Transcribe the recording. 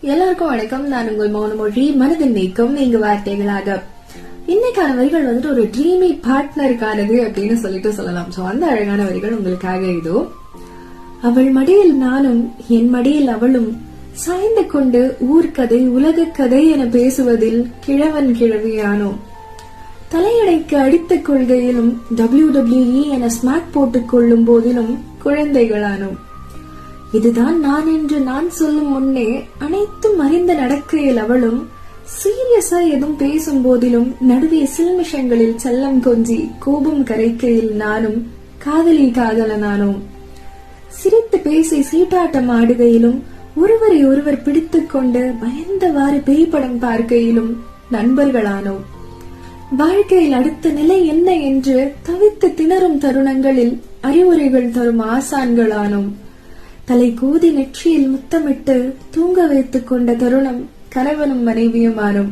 எல்லாருக்கும் வணக்கம். நான் உங்கள் மௌனமொழி மனதின் நீக்கம். நீங்க வார்த்தைகளாக. இன்னைக்கான வரிகள் வந்துட்டு ஒரு ட்ரீமி பார்ட்னருக்கானது அப்படின்னு சொல்லிட்டு சொல்லலாம். சோ அந்த அழகான வரிகள் உங்களுக்காக இதோ. அவள் மடியில் நானும் என் மடியில் அவளும் சாய்ந்து கொண்டு ஊர்க்கதை உலகக் கதை என பேசுவதில் கிழவன் கிழவியானோம் தலையடைக்கு அடித்த கொள்கையிலும் டபிள்யூ டபிள்யூஇ என ஸ்மாக் போட்டுக் கொள்ளும் போதிலும் குழந்தைகளானோம் இதுதான் நான் என்று நான் சொல்லும் முன்னே அனைத்தும் அறிந்த நடக்கையில் அவளும் சீரியஸா எதுவும் பேசும் போதிலும் நடுவே சில்மிஷங்களில் செல்லம் கொஞ்சி கோபம் கரைக்கையில் நானும் காதலி காதலனானோம். சிரித்து பேசி சீட்டாட்டம் ஆடுகையிலும் ஒருவரை ஒருவர் பிடித்துக்கொண்டு பயந்தவாறு பேய் படம் பார்க்கையிலும் நண்பர்களானோம். வாழ்க்கையில் அடுத்த நிலை என்ன என்று தவித்து திணறும் தருணங்களில் அறிவுரைகள் தரும் ஆசான்களானோம். தலை கூதி நெற்றியில் முத்தமிட்டு தூங்க வைத்துக் கொண்ட தருணம் கணவனும் மனைவியுமாறும்